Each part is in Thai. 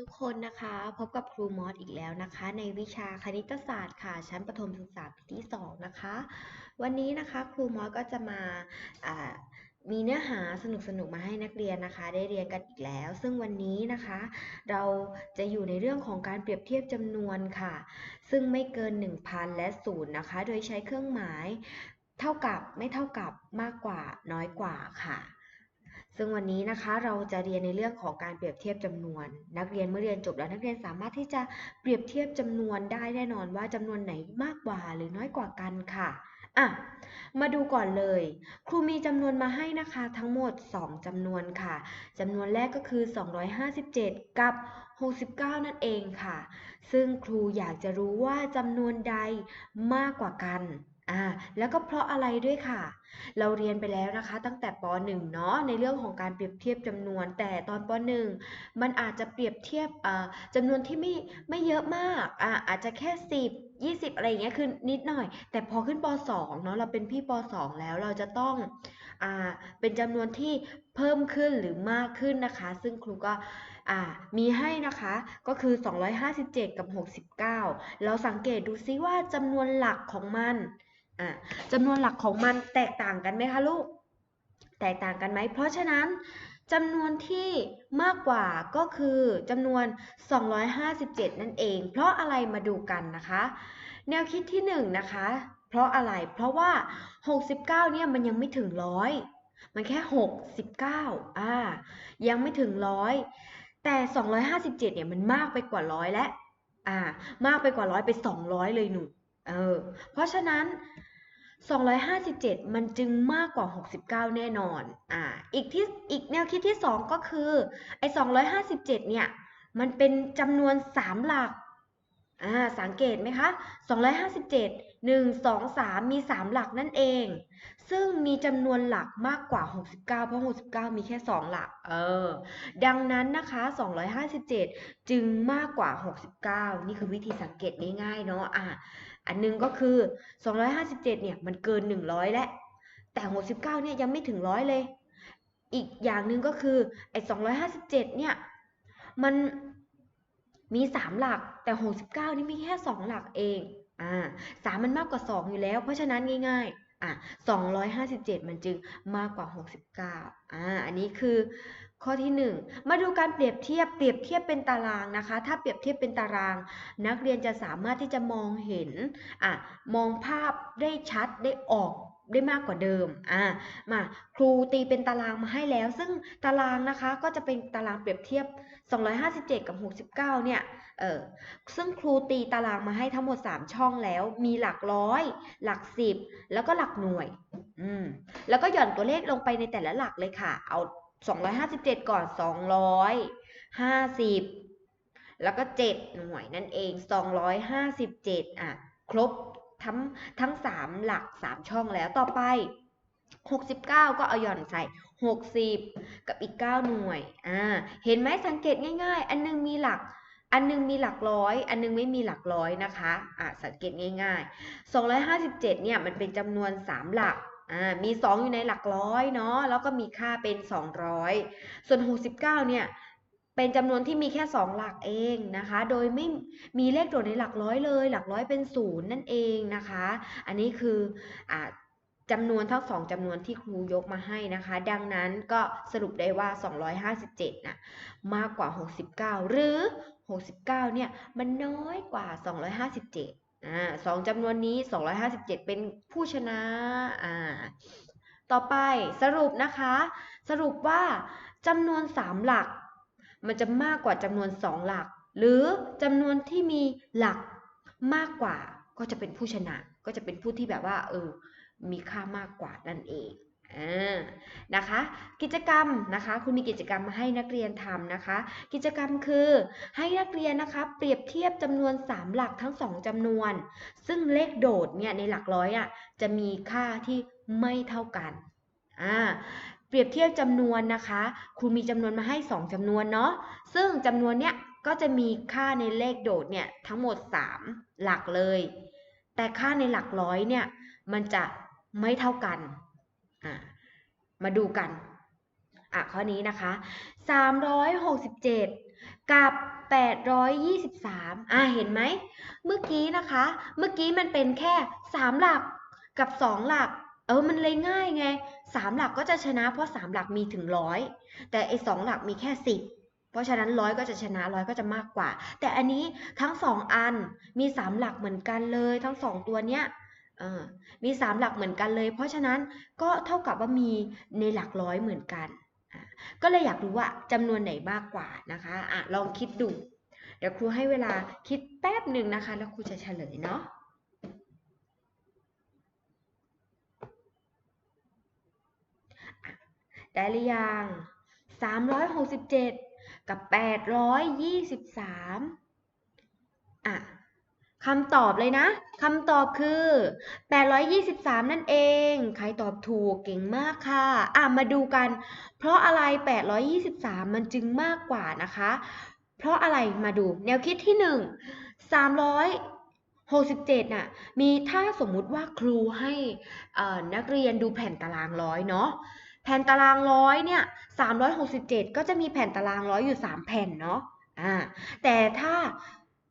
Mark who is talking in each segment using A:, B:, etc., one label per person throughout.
A: ทุกคนนะคะ พบกับครูมอสอีกแล้วนะคะ ในวิชาคณิตศาสตร์ค่ะ ชั้นประถมศึกษาปีที่ 2 นะคะ วันนี้นะคะครูมอสก็จะมาอ่ามีเนื้อหาสนุกๆมาให้นักเรียนนะคะ ได้เรียนกันอีกแล้ว ซึ่งวันนี้นะคะ เราจะอยู่ในเรื่องของการเปรียบเทียบจำนวนค่ะ ซึ่งไม่เกิน 1,000 และ0นะคะ โดยใช้เครื่องหมายเท่ากับไม่เท่ากับมากกว่าน้อยกว่าค่ะ ซึ่งวันนี้นะคะเราจะเรียนในเรื่องของการเปรียบเทียบจำนวน นักเรียนเมื่อเรียนจบแล้วนักเรียนสามารถที่จะเปรียบเทียบจำนวนได้แน่นอนว่าจำนวนไหนมากกว่าหรือน้อยกว่ากันค่ะอะ มาดูก่อนเลย ครูมีจำนวนมาให้นะคะทั้งหมด 2จำนวนค่ะจำนวนแรกก็คือ 257 กับ 69 นั่นเองค่ะ ซึ่งครูอยากจะรู้ว่าจำนวนใดมากกว่ากัน อ่าแล้วก็เพราะอะไรด้วยค่ะ เราเรียนไปแล้วนะคะ ตั้งแต่ป .1 เนาะในเรื่องของการเปรียบเทียบจำนวน แต่ตอนป .1 มันอาจจะเปรียบเทียบอ่าจำนวนที่ไม่ไม่เยอะมากอ่าอาจจะแค่ 10 20 อะไรอย่างเงี้ยคือนิดหน่อย แต่พอขึ้นป .2 เนาะเราเป็นพี่ป .2 แล้วเราจะต้องอ่าเป็นจำนวนที่เพิ่มขึ้นหรือมากขึ้นนะคะ ซึ่งครูก็อ่ามีให้นะคะก็คือ 257 กับ 69 เราสังเกตดูซิว่าจำนวนหลักของมัน อ่าจำนวนหลักของมันแตกต่างกันไหมคะลูก แตกต่างกันไหม เพราะฉะนั้นจำนวนที่มากกว่าก็คือจำนวน 257 นั่นเอง เพราะอะไรมาดูกันนะคะ แนวคิดที่ 1 นะคะ เพราะอะไร เพราะว่า 69 เนี่ยมันยังไม่ถึงร้อยมันแค่ 69 อ่า ยังไม่ถึงร้อยแต่ 257 เนี่ยมันมากไปกว่าร้อยแล้ว อ่า มากไปกว่าร้อยไป 200 เลยหนู เออ เพราะฉะนั้น 257 มันจึงมากกว่า 69 แน่นอน อ่า อีกที่ อีกแนวคิดที่ 2 ก็คือ ไอ้ 257 เนี่ย มันเป็นจำนวน 3 หลัก อ่า สังเกตไหมคะ 257 1 2 3 มี 3 หลักนั่นเอง ซึ่งมีจำนวนหลักมากกว่า 69 เพราะ 69 มีแค่ 2 หลัก เออ ดังนั้นนะคะ 257 จึงมากกว่า 69 นี่คือวิธีสังเกตง่ายๆเนาะ อ่า อันนึงก็คือ 257 เนี่ยมันเกิน 100 แล้ว แต่ 69 เนี่ยยังไม่ถึงร้อยเลย อีกอย่างหนึ่งก็คือไอ้257 เนี่ยมันมี 3 หลักแต่ 69 นี่มีแค่ 2 หลักเองอ่า3มันมากกว่า 2 อยู่แล้ว เพราะฉะนั้นง่ายๆอะ257 มันจึงมากกว่า 69อ่าอันนี้คือ ข้อที่ 1 มาดูการเปรียบเทียบเปรียบเทียบเป็นตารางนะคะ ถ้าเปรียบเทียบเป็นตาราง นักเรียนจะสามารถที่จะมองเห็นอะมองภาพได้ชัดได้ออกได้มากกว่าเดิมอ่ามาครูตีเป็นตารางมาให้แล้ว ซึ่งตารางนะคะก็จะเป็นตารางเปรียบเทียบ 257 กับ 69 เนี่ยเออซึ่งครูตีตารางมาให้ทั้งหมด 3 ช่องแล้ว มีหลักร้อย หลักสิบแล้วก็หลักหน่วยอืมแล้วก็หย่อนตัวเลขลงไปในแต่ละหลักเลยค่ะ เอา 257 ก่อน 250 แล้วก็ 7 หน่วยนั่นเอง 257 อะ ครบทั้งทั้ง 3 หลัก 3 ช่องแล้วต่อไป 69 ก็เอาหย่อนใส่ 60 กับอีก 9 หน่วย อ่า เห็นไหมสังเกตง่าย ๆ อันนึงมีหลักอันนึงมีหลักร้อย อันนึงไม่มีหลักร้อยนะคะ อ่าสังเกตง่ายๆ 257 เนี่ย มันเป็นจำนวน 3 หลัก มี 2 อยู่ในหลักร้อยเนาะแล้วก็มีค่าเป็น 200 ส่วน 69 เนี่ยเป็นจำนวนที่มีแค่ 2 หลักเองนะคะ โดยไม่มีเลขโดดในหลักร้อยเลย หลักร้อยเป็นศูนย์นั่นเองนะคะ อันนี้คืออ่าจำนวนทั้งสองจำนวนที่ครูยกมาให้นะคะ ดังนั้นก็สรุปได้ว่า 257นะมากกว่า 69 หรือ 69เนี่ยมันน้อยกว่า 257 อ่าสองจำนวนนี้ 257 เป็นผู้ชนะอ่าต่อไปสรุปนะคะ สรุปว่าจำนวน 3 หลัก มันจะมากกว่าจำนวน 2 หลัก หรือจำนวนที่มีหลักมากกว่าก็จะเป็นผู้ชนะ ก็จะเป็นผู้ที่แบบว่าเออมีค่ามากกว่านั่นเอง นะคะ กิจกรรมนะคะ คุณมีกิจกรรมมาให้นักเรียนทำนะคะ กิจกรรมคือให้นักเรียนนะคะ เปรียบเทียบจำนวน 3 หลักทั้ง 2จำนวน ซึ่งเลขโดดเนี่ยในหลักร้อยอะจะมีค่าที่ไม่เท่ากันอ่าเปรียบเทียบจำนวนนะคะ ครูมีจำนวนมาให้ 2จำนวนเนาะซึ่งจำนวนเนี้ยก็จะมีค่าในเลขโดดเนี่ยทั้งหมด 3 หลักเลย แต่ค่าในหลักร้อยเนี่ยมันจะไม่เท่ากัน มาดูกันอะข้อนี้นะคะ 367 กับ 823อ่าเห็นไหม เมื่อกี้นะคะ เมื่อกี้มันเป็นแค่ 3 หลักกับ 2 หลัก เออ มันเลยง่ายไง 3 หลักก็จะชนะ เพราะ 3 หลักมีถึงร้อยแต่ไอ้สหลักมีแค่ 10 เพราะฉะนั้นร้อยก็จะชนะร้อยก็จะมากกว่า แต่อันนี้ทั้ง 2 อันมี 3 หลักเหมือนกันเลย ทั้ง 2 ตัวเนี้ย ออมี 3 หลักเหมือนกันเลย เพราะฉะนั้นก็เท่ากับว่ามีในหลักร้อยเหมือนกันก็เลยอยากรู้ว่าจำนวนไหนมากกว่านะคะอะลองคิดดู เดี๋ยวครูให้เวลาคิดแป๊บหนึ่งนะคะ แล้วครูจะเฉลยเนาะอะได้หรือยัง 367 กับ 823 อะ คำตอบเลยนะคำตอบคือ 823 นั่นเอง ใครตอบถูกเก่งมากค่ะ อะมาดูกัน เพราะอะไร 823 มันจึงมากกว่านะคะ เพราะอะไรมาดู แนวคิดที่ 1 367น่ะมีถ้าสมมุติว่าครูให้นักเรียนดูแผ่นตารางร้อยเนาะแผ่นตารางร้อยเนี่ย367 ก็จะมีแผ่นตารางร้อยอยู่ 3 แผ่นเนาะอ่าแต่ถ้า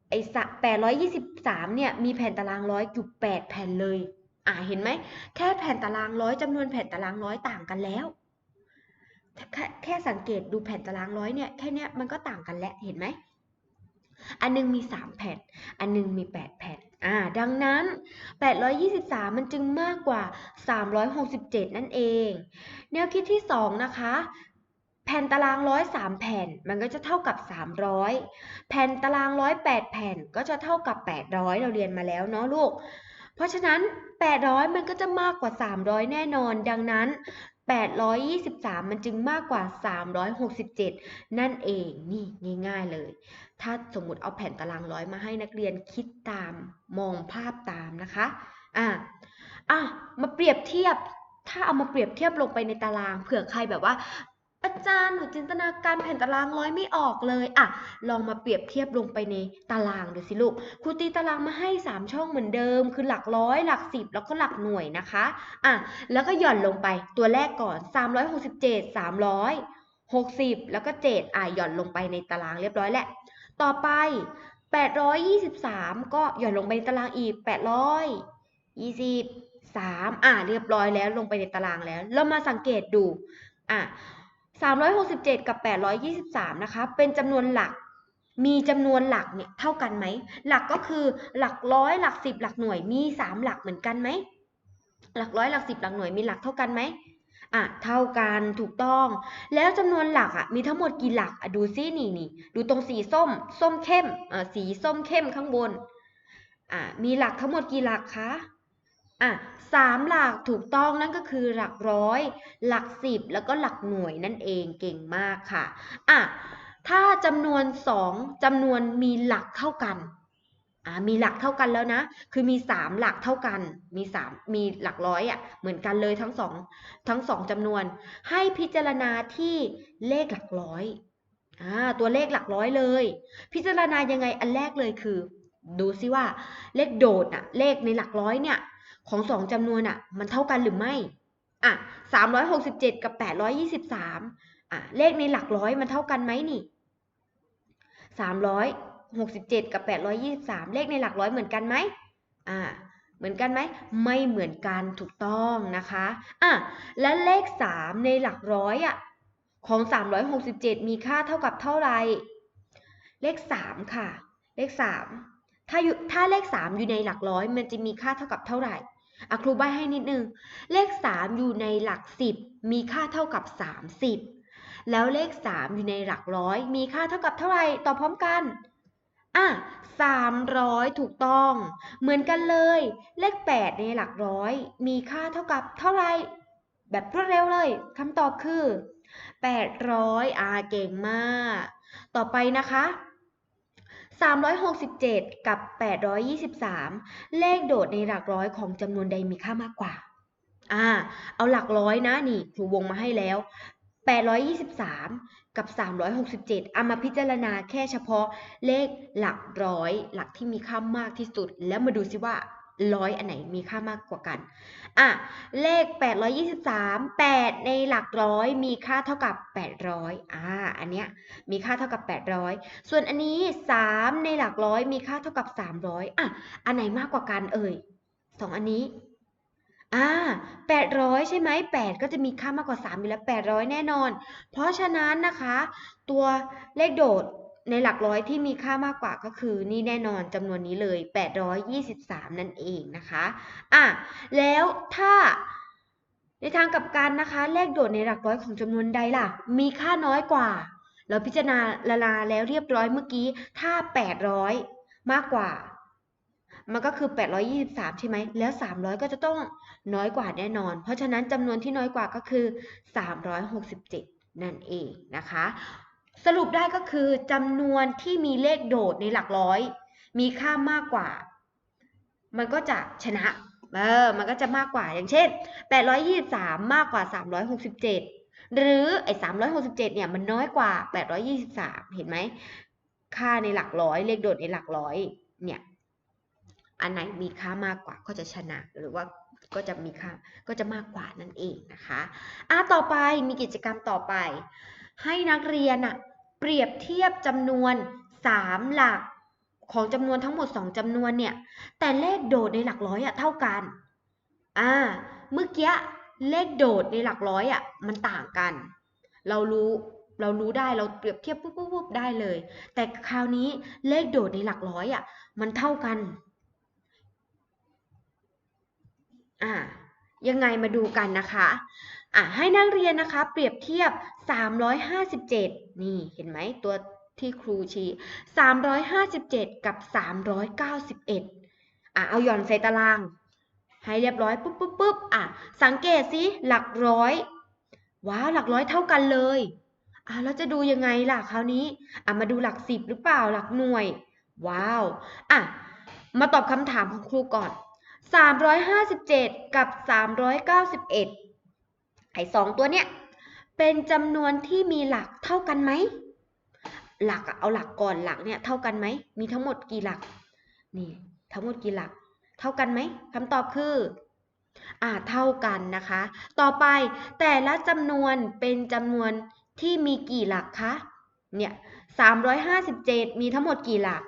A: ไอ้แปดร้อยยี่สิบสามเนี่ยมีแผ่นตารางร้อยอยู่แปดแผ่นเลย อ่าเห็นไหม แค่แผ่นตารางร้อยจำนวนแผ่นตารางร้อยต่างกันแล้วแค่แค่สังเกตดูแผ่นตารางร้อยเนี่ยแค่เนี้ยมันก็ต่างกันแล้วเห็นไหมอันนึงมีสามแผ่น อันนึงมีแปดแผ่น อ่า ดังนั้นแปดร้อยยี่สิบสามมันจึงมากกว่าสามร้อยหกสิบเจ็ดนั่นเอง แนวคิดที่สองนะคะ แผ่นตารางร้อยสามแผ่นมันก็จะเท่ากับ 300 แผ่นตารางร้อยแปดแผ่นก็จะเท่ากับ 800 เราเรียนมาแล้วเนาะลูก เพราะฉะนั้น 800 มันก็จะมากกว่า 300 แน่นอน ดังนั้น 823 มันจึงมากกว่า 367 นั่นเองนี่ง่าย ๆเลย ถ้าสมมติเอาแผ่นตารางร้อยมาให้นักเรียนคิดตามมองภาพตามนะคะอะอะมาเปรียบเทียบถ้าเอามาเปรียบเทียบลงไปในตารางเผื่อใครแบบว่า อาจารย์หนูจินตนาการแผ่นตารางร้อยไม่ออกเลยอะลองมาเปรียบเทียบลงไปในตารางดูสิลูกครูตีตารางมาให้ 3 ช่องเหมือนเดิม คือหลักร้อยหลักสิบแล้วก็หลักหน่วยนะคะอะแล้วก็หย่อนลงไปตัวแรกก่อน 367 300 60 แล้วก็ 7 อะหย่อนลงไปในตารางเรียบร้อยแหละต่อไป 823 ก็หย่อนลงไปในตารางอีก 823อะเรียบร้อยแล้วลงไปในตารางแล้ว เรามาสังเกตดูอะ 367 กับ 823 นะคะ เป็นจำนวนหลัก มีจำนวนหลักเนี่ยเท่ากันไหม หลักก็คือหลักร้อยหลักสิบหลักหน่วยมี 3 หลักเหมือนกันไหม หลักร้อยหลักสิบหลักหน่วยมีหลักเท่ากันไหมอะเท่ากันถูกต้อง แล้วจำนวนหลักอะมีทั้งหมดกี่หลักอะดูซินี่นี่ดูตรงสีส้ม ส้มเข้มอ่าสีส้มเข้มข้างบนอะมีหลักทั้งหมดกี่หลักคะ อะสามหลักถูกต้องนั่นก็คือหลักร้อย หลักสิบแล้วก็หลักหน่วยนั่นเองเก่งมากค่ะอะถ้าจำนวนสองจำนวนมีหลักเท่ากันอ่ามีหลักเท่ากันแล้วนะ คือมีสามหลักเท่ากัน มีสามมีหลักร้อยอะ เหมือนกันเลยทั้งสองทั้งสองจำนวน ให้พิจารณาที่เลขหลักร้อยอ่าตัวเลขหลักร้อยเลย พิจารณายังไงอันแรกเลยคือ ดูซิว่าเลขโดดอะ เลขในหลักร้อยเนี่ย ของสองจำนวนอะ มันเท่ากันหรือไม่ อะสามร้อยหกสิบเจ็ดกับแปดร้อยยี่สิบสามอะเลขในหลักร้อยมันเท่ากันไหมนี่สามร้อยหกสิบเจ็ดกับแปดร้อยยี่สิบสามเลขในหลักร้อยเหมือนกันไหมอ่าเหมือนกันไหมไม่เหมือนกันถูกต้องนะคะอะและเลขสามในหลักร้อยอะของสามร้อยหกสิบเจ็ดมีค่าเท่ากับเท่าไหร่เลขสามค่ะ เลขสามถ้าอยู่ถ้าเลข 3 อยู่ในหลักร้อย มันจะมีค่าเท่ากับเท่าไหร่ อะครูใบให้นิดนึง เลข 3 อยู่ในหลัก 10 มีค่าเท่ากับ 30 แล้วเลข 3 อยู่ในหลักร้อยมีค่าเท่ากับเท่าไหร่ตอบพร้อมกันอะ300 ถูกต้อง เหมือนกันเลย เลข 8 ในหลักร้อย มีค่าเท่ากับเท่าไหร่แบบรวดเร็วเลยคำตอบคือ 800อ่าเก่งมาก ต่อไปนะคะ 367 กับ 823 เลขโดดในหลักร้อยของจำนวนใดมีค่ามากกว่า อ่า เอาหลักร้อยนะนี่ครูวงมาให้แล้ว 823 กับ 367 เอามาพิจารณาแค่เฉพาะเลขหลักร้อย หลักที่มีค่ามากที่สุด แล้วมาดูซิว่า ร้อยอันไหนมีค่ามากกว่ากัน อะ เลข 823 8 ในหลักร้อยมีค่าเท่ากับ 800 อ่า อันเนี้ยมีค่าเท่ากับ 800 ส่วนอันนี้ 3 ในหลักร้อยมีค่าเท่ากับ 300 อะ อันไหนมากกว่ากันเอ่ยสองอันนี้ อ่า 800 ใช่ไหม8ก็จะมีค่ามากกว่า3อยู่แล้ว800 แน่นอน เพราะฉะนั้นนะคะ ตัวเลขโดด ในหลักร้อยที่มีค่ามากกว่าก็คือนี่แน่นอนจำนวนนี้เลย 823 นั่นเองนะคะอะแล้วถ้าในทางกลับกันนะคะ เลขโดดในหลักร้อยของจำนวนใดล่ะ มีค่าน้อยกว่า เราพิจารณาละลาแล้วเรียบร้อยเมื่อกี้ถ้า 800 มากกว่า มันก็คือ 823 ใช่ไหม แล้ว 300 ก็จะต้องน้อยกว่าแน่นอน เพราะฉะนั้นจำนวนที่น้อยกว่าก็คือ 367 นั่นเองนะคะ สรุปได้ก็คือจำนวนที่มีเลขโดดในหลักร้อย มีค่ามากกว่า มันก็จะชนะ เออ มันก็จะมากกว่าอย่างเช่น 823 มากกว่า 367 หรือไอ้367 เนี่ยมันน้อยกว่า 823 เห็นไหม ค่าในหลักร้อย เลขโดดในหลักร้อย เนี่ย อันไหนมีค่ามากกว่าก็จะชนะ หรือว่าก็จะมีค่า ก็จะมากกว่านั่นเองนะคะ อะต่อไปมีกิจกรรมต่อไป ให้นักเรียนอะเปรียบเทียบจำนวน 3 หลักของจำนวนทั้งหมด 2จำนวนเนี่ย แต่เลขโดดในหลักร้อยอะเท่ากัน อ่า เมื่อกี้เลขโดดในหลักร้อยอะมันต่างกัน เรารู้เรารู้ได้เราเปรียบเทียบปุ๊บปุ๊บปุ๊บได้เลย แต่คราวนี้เลขโดดในหลักร้อยอะมันเท่ากัน อ่ายังไงมาดูกันนะคะ อะให้นักเรียนนะคะ เปรียบเทียบ 357 นี่เห็นไหมตัวที่ครูชี้357 กับ 391 อะ เอาหย่อนใส่ตาราง ให้เรียบร้อยปุ๊บปุ๊บปุ๊บอะ สังเกตสิ หลักร้อย ว้าว หลักร้อยเท่ากันเลย อะ แล้วจะดูยังไงล่ะคราวนี้ อะ มาดูหลักสิบหรือเปล่า หลักหน่วย ว้าว อะ มาตอบคำถามของครูก่อน 357 กับ 391 ไอ้สองตัวเนี้ยเป็นจำนวนที่มีหลักเท่ากันไหม หลักเอาหลักก่อนหลักเนี่ยเท่ากันไหม มีทั้งหมดกี่หลัก นี่ ทั้งหมดกี่หลัก เท่ากันไหมคำตอบคือ อ่าเท่ากันนะคะ ต่อไปแต่ละจำนวนเป็นจำนวนที่มีกี่หลักคะ เนี่ย357มีทั้งหมดกี่หลัก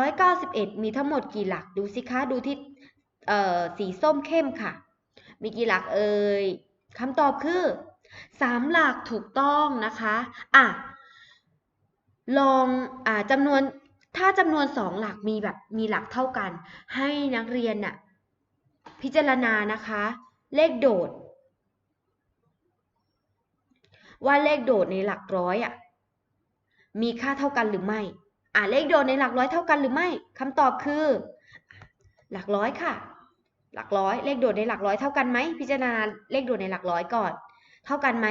A: 391มีทั้งหมดกี่หลัก ดูสิคะ ดูที่ เอ่อ สีส้มเข้มค่ะ มีกี่หลักเอ่ย คำตอบคือ3หลักถูกต้องนะคะอะลองอ่าจำนวนถ้าจำนวน2หลักมีแบบมีหลักเท่ากัน ให้นักเรียนน่ะพิจารณานะคะ เลขโดด ว่าเลขโดดในหลักร้อยอะมีค่าเท่ากันหรือไม่อ่าเลขโดดในหลักร้อยเท่ากันหรือไม่คำตอบคือ หลักร้อยค่ะ หลักร้อย เลขโดดในหลักร้อยเท่ากันไหมพิจารณาเลขโดดในหลักร้อยก่อน เท่ากันไหม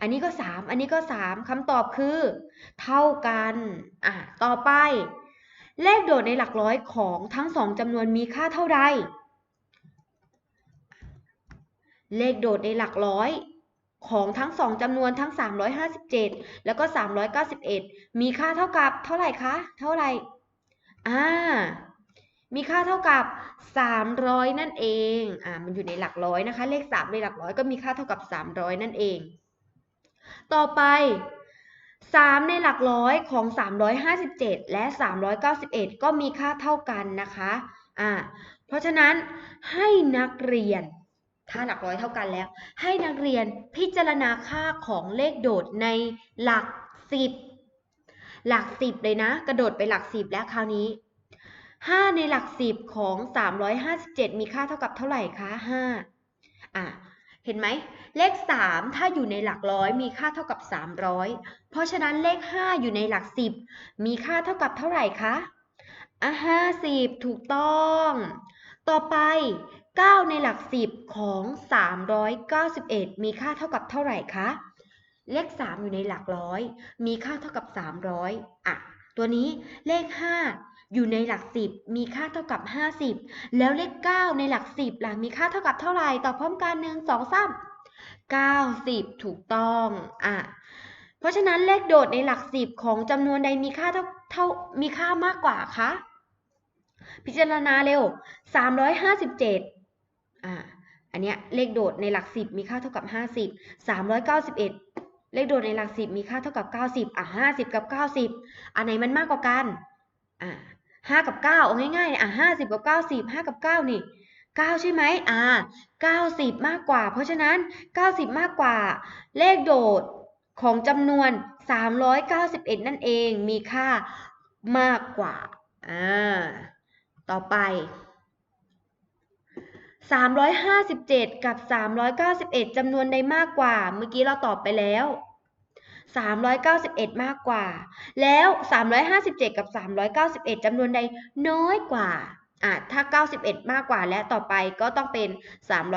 A: อันนี้ก็สามอันนี้ก็สามคำตอบคือ เท่ากันอะต่อไป เลขโดดในหลักร้อยของทั้งสองจำนวนมีค่าเท่าใดเลขโดดในหลักร้อยของทั้งสองจำนวนทั้ง 357 แล้วก็ 391 มีค่าเท่ากับเท่าไหร่คะ เท่าไหร่ อ่า มีค่าเท่ากับ 300 นั่นเอง อ่า มันอยู่ในหลักร้อยนะคะ เลข 3 ในหลักร้อยก็มีค่าเท่ากับ 300 นั่นเอง ต่อไป 3 ในหลักร้อยของ 357 และ 391 ก็มีค่าเท่ากันนะคะ อ่า เพราะฉะนั้นให้นักเรียน ถ้าหลักร้อยเท่ากันแล้ว ให้นักเรียนพิจารณาค่าของเลขโดดในหลักสิบหลักสิบเลยนะ กระโดดไปหลักสิบแล้วคราวนี้ 5 ในหลักสิบของ 357 มีค่าเท่ากับเท่าไหร่คะ5อะเห็นไหมเลข 3 ถ้าอยู่ในหลักร้อยมีค่าเท่ากับ 300 เพราะฉะนั้นเลข 5 อยู่ในหลักสิบมีค่าเท่ากับเท่าไหร่คะอะ50 ถูกต้อง ต่อไป 9 ในหลักสิบของ 391 มีค่าเท่ากับเท่าไหร่คะเลข 3 อยู่ในหลักร้อย มีค่าเท่ากับ 300อะตัวนี้เลข 5 อยู่ในหลักสิบมีค่าเท่ากับ 50 แล้วเลข 9 ในหลักสิบล่ะมีค่าเท่ากับเท่าไหร่ตอบพร้อมกันหนึ่งสองสาม90ถูกต้องอะเพราะฉะนั้นเลขโดดในหลักสิบของจำนวนใดมีค่าเท่าเท่ามีค่ามากกว่าคะพิจารณาเร็ว 357 อ่า อันเนี้ยเลขโดดในหลักสิบมีค่าเท่ากับ 50 391 เลขโดดในหลักสิบมีค่าเท่ากับ 90 อะ 50 กับ 90 อันไหนมันมากกว่ากัน อ่า 5กับ9เอาง่ายๆเนี่ยอะ50กับ90 5กับ9นี่9ใช่ไหมอ่า90มากกว่า เพราะฉะนั้น90มากกว่า เลขโดดของจำนวน391นั่นเองมีค่ามากกว่าอ่าต่อไป357 กับ 391จำนวนใดมากกว่า เมื่อกี้เราตอบไปแล้ว 391 มากกว่า แล้ว 357 กับ 391 จำนวนใดน้อยกว่าอะถ้า 91 มากกว่าและต่อไปก็ต้องเป็น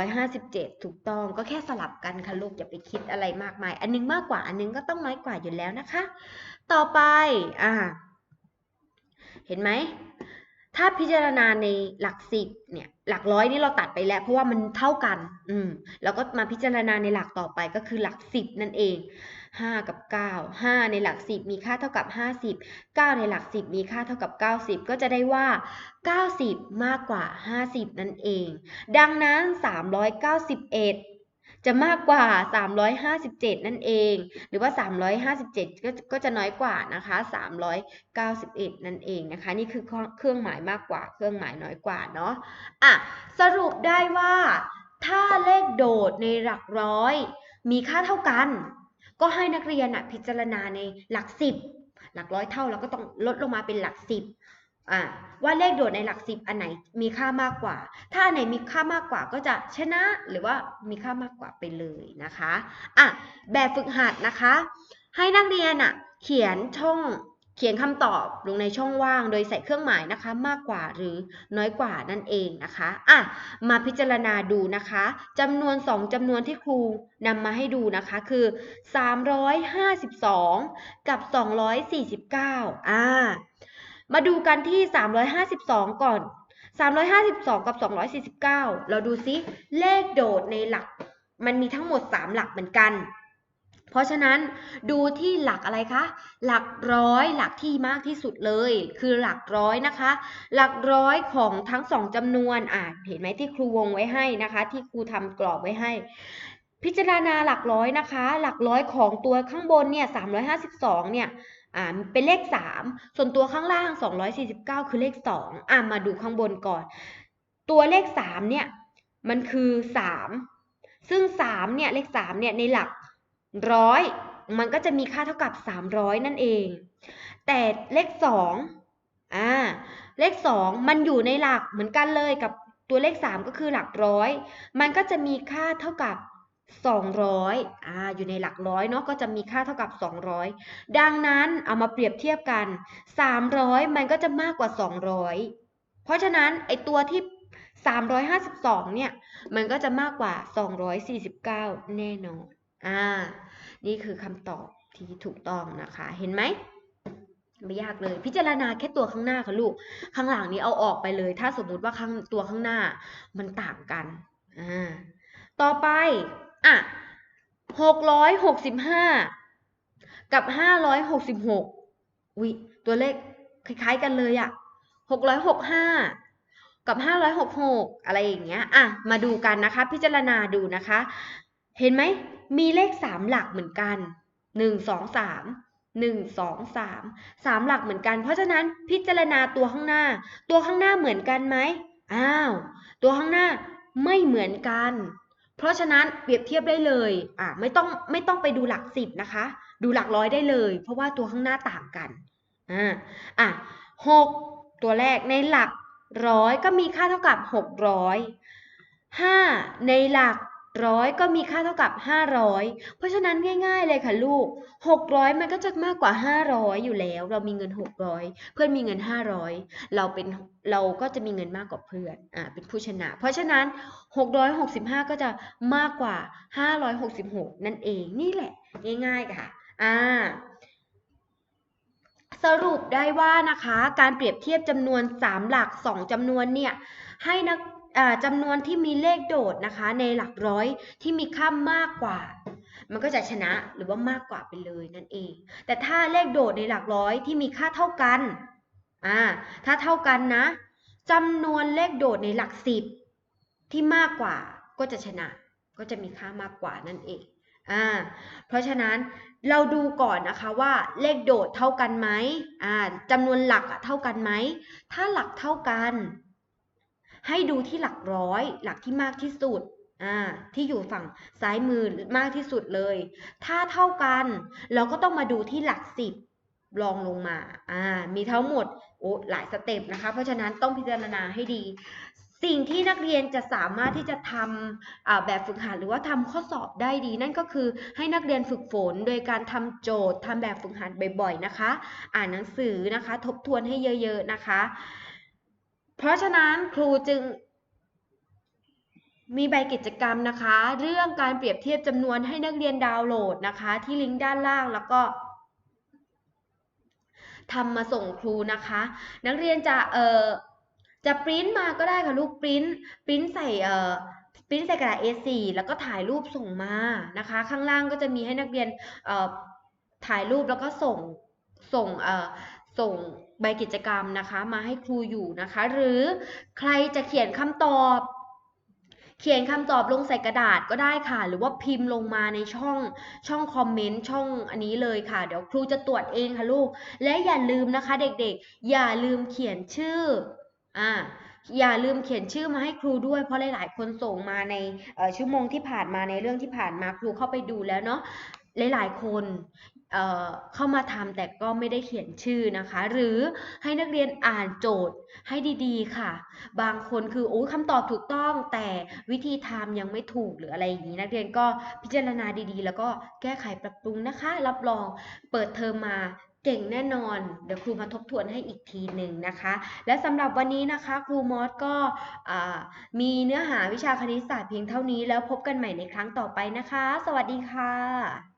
A: 357 ถูกต้องก็แค่สลับกันค่ะลูกอย่าไปคิดอะไรมากมาย อันนึงมากกว่าอันนึงก็ต้องน้อยกว่าอยู่แล้วนะคะ ต่อไปอ่าเห็นไหมถ้าพิจารณาในหลักสิบเนี่ยหลักร้อยนี่เราตัดไปแล้ว เพราะว่ามันเท่ากัน อืมแล้วก็มาพิจารณาในหลักต่อไปก็คือหลักสิบนั่นเอง 5 กับ 9 5 ในหลัก 10 มีค่าเท่ากับ 50 9 ในหลัก 10 มีค่าเท่ากับ 90 ก็จะได้ว่า 90 มากกว่า 50 นั่นเอง ดังนั้น 391จะมากกว่า 357 นั่นเอง หรือว่า 357 ก็ก็จะน้อยกว่านะคะ 391 นั่นเองนะคะ นี่คือเครื่องหมายมากกว่า เครื่องหมายน้อยกว่าเนาะ อะ สรุปได้ว่า ถ้าเลขโดดในหลักร้อย มีค่าเท่ากัน ก็ให้นักเรียนอะพิจารณาในหลักสิบหลักร้อยเท่าแล้วก็ต้องลดลงมาเป็นหลักสิบว่าเลขโดดในหลักสิบอันไหนมีค่ามากกว่า ถ้าอันไหนมีค่ามากกว่าก็จะชนะหรือว่ามีค่ามากกว่าไปเลยนะคะอะแบบฝึกหัดนะคะ ให้นักเรียนอะเขียนช่อง เขียนคำตอบลงในช่องว่างโดยใส่เครื่องหมายนะคะ มากกว่าหรือน้อยกว่านั่นเองนะคะอะมาพิจารณาดูนะคะจำนวน 2จำนวนที่ครูนำมาให้ดูนะคะคือ 352 กับ 249อ่ามาดูกันที่ 352 ก่อน 352 กับ 249 เราดูซิเลขโดดในหลัก มันมีทั้งหมด 3 หลักเหมือนกัน เพราะฉะนั้นดูที่หลักอะไรคะ หลักร้อยหลักที่มากที่สุดเลย คือหลักร้อยนะคะ หลักร้อยของทั้งสองจำนวนอ่าเห็นไหมที่ครูวงไว้ให้นะคะ ที่ครูทำกรอบไว้ให้พิจารณาหลักร้อยนะคะ หลักร้อยของตัวข้างบนเนี่ย352 เนี่ย อ่า เป็นเลข 3 ส่วนตัวข้างล่าง 249 คือเลข 2 อ่ามาดูข้างบนก่อน ตัวเลข 3 เนี่ย มันคือ 3 ซึ่ง 3 เนี่ย เลข 3 เนี่ย ในหลัก ร้อยมันก็จะมีค่าเท่ากับ 300 นั่นเอง แต่เลข2อ่าเลข 2 มันอยู่ในหลักเหมือนกันเลยกับตัวเลข 3 ก็คือหลักร้อย มันก็จะมีค่าเท่ากับ 200อ่าอยู่ในหลักร้อยเนาะก็จะมีค่าเท่ากับ 200 ดังนั้นเอามาเปรียบเทียบกัน 300 มันก็จะมากกว่า 200 เพราะฉะนั้นไอตัวที่ 352 เนี่ย มันก็จะมากกว่า 249 แน่นอนอ่า นี่คือคำตอบที่ถูกต้องนะคะ เห็นไหมไม่ยากเลย พิจารณาแค่ตัวข้างหน้าค่ะลูก ข้างหลังนี้เอาออกไปเลย ถ้าสมมุติว่าข้างตัวข้างหน้ามันต่างกันอ่าต่อไปอะหกร้อยหกสิบห้ากับห้าร้อยหกสิบหกอุ้ยตัวเลขคล้ายๆกันเลยอะหกร้อยหกห้ากับห้าร้อยหกหกอะไรอย่างเงี้ย อะ มาดูกันนะคะ พิจารณาดูนะคะ เห็นไหม มีเลขสามหลักเหมือนกันหนึ่งสองสามหนึ่งสองสามสามหลักเหมือนกัน เพราะฉะนั้นพิจารณาตัวข้างหน้า ตัวข้างหน้าเหมือนกันไหมอ้าว ตัวข้างหน้าไม่เหมือนกัน เพราะฉะนั้นเปรียบเทียบได้เลยอะไม่ต้องไม่ต้องไปดูหลักสิบนะคะ ดูหลักร้อยได้เลย เพราะว่าตัวข้างหน้าต่างกันอ่าอะหกตัวแรกในหลักร้อยก็มีค่าเท่ากับหกร้อยห้าในหลัก ร้อยก็มีค่าเท่ากับห้าร้อยเพราะฉะนั้นง่าย ๆ เลยค่ะลูกหกร้อยมันก็จะมากกว่าห้าร้อยอยู่แล้ว เรามีเงินหกร้อยเพื่อนมีเงินห้าร้อยเราเป็นเราก็จะมีเงินมากกว่าเพื่อนอ่าเป็นผู้ชนะ เพราะฉะนั้นหกร้อยหกสิบห้าก็จะมากกว่าห้าร้อยหกสิบหกนั่นเองนี่แหละ ง่าย ๆ ค่ะอ่าสรุปได้ว่านะคะ การเปรียบเทียบจำนวน 3 หลัก 2จำนวนเนี่ยให้นัก จำนวนที่มีเลขโดดนะคะ ในหลักร้อยที่มีค่ามากกว่า มันก็จะชนะหรือว่ามากกว่าไปเลยนั่นเอง แต่ถ้าเลขโดดในหลักร้อยที่มีค่าเท่ากันอ่าถ้าเท่ากันนะจำนวนเลขโดดในหลักสิบที่มากกว่าก็จะชนะ ก็จะมีค่ามากกว่านั่นเองอ่าเพราะฉะนั้นเราดูก่อนนะคะว่าเลขโดดเท่ากันไหมอ่าจำนวนหลักเท่ากันไหมถ้าหลักเท่ากัน ให้ดูที่หลักร้อย หลักที่มากที่สุดอ่าที่อยู่ฝั่งซ้ายมือมากที่สุดเลย ถ้าเท่ากัน เราก็ต้องมาดูที่หลักสิบรองลงมาอ่ามีทั้งหมดโอ้หลายสเต็ปนะคะ เพราะฉะนั้นต้องพิจารณาให้ดี สิ่งที่นักเรียนจะสามารถที่จะทำแบบฝึกหัดหรือว่าทำข้อสอบได้ดี นั่นก็คือให้นักเรียนฝึกฝนโดยการทำโจทย์ทำแบบฝึกหัดบ่อยๆนะคะ อ่านหนังสือนะคะ ทบทวนให้เยอะ ๆนะคะ เพราะฉะนั้นครูจึงมีใบกิจกรรมนะคะ เรื่องการเปรียบเทียบจำนวนให้นักเรียนดาวน์โหลดนะคะ ที่ลิงก์ด้านล่างแล้วก็ทำมาส่งครูนะคะ นักเรียนจะเอ่อจะปริ้นมาก็ได้ค่ะลูกปริ้นปริ้นใส่เอ่อปริ้นใส่กระดาษ A4 แล้วก็ถ่ายรูปส่งมานะคะ ข้างล่างก็จะมีให้นักเรียนเอ่อถ่ายรูปแล้วก็ส่งส่งเอ่อส่ง ใบกิจกรรมนะคะมาให้ครูอยู่นะคะ หรือใครจะเขียนคำตอบ เขียนคำตอบลงใส่กระดาษก็ได้ค่ะ หรือว่าพิมพ์ลงมาในช่องช่องคอมเมนต์ช่องอันนี้เลยค่ะ เดี๋ยวครูจะตรวจเองค่ะลูก และอย่าลืมนะคะเด็กๆ อย่าลืมเขียนชื่ออ่าอย่าลืมเขียนชื่อมาให้ครูด้วยเพราะหลาย ๆ คนส่งมาในชั่วโมงที่ผ่านมาในเรื่องที่ผ่านมาครูเข้าไปดูแล้วเนาะหลาย ๆ คน เเข้ามาทำแต่ก็ไม่ได้เขียนชื่อนะคะ หรือให้นักเรียนอ่านโจทย์ให้ดีๆ ค่ะ บางคนคือโอ้คำตอบถูกต้องแต่วิธีทำยังไม่ถูกหรืออะไรอย่างนี้นักเรียนก็พิจารณาดีๆ แล้วก็แก้ไขปรับปรุงนะคะ รับรองเปิดเทอมมาเก่งแน่นอน เดี๋ยวครูมาทบทวนให้อีกทีหนึ่งนะคะ และสำหรับวันนี้นะคะครูมอสก็มีเนื้อหาวิชาคณิตศาสตร์เพียงเท่านี้ แล้วพบกันใหม่ในครั้งต่อไปนะคะ สวัสดีค่ะ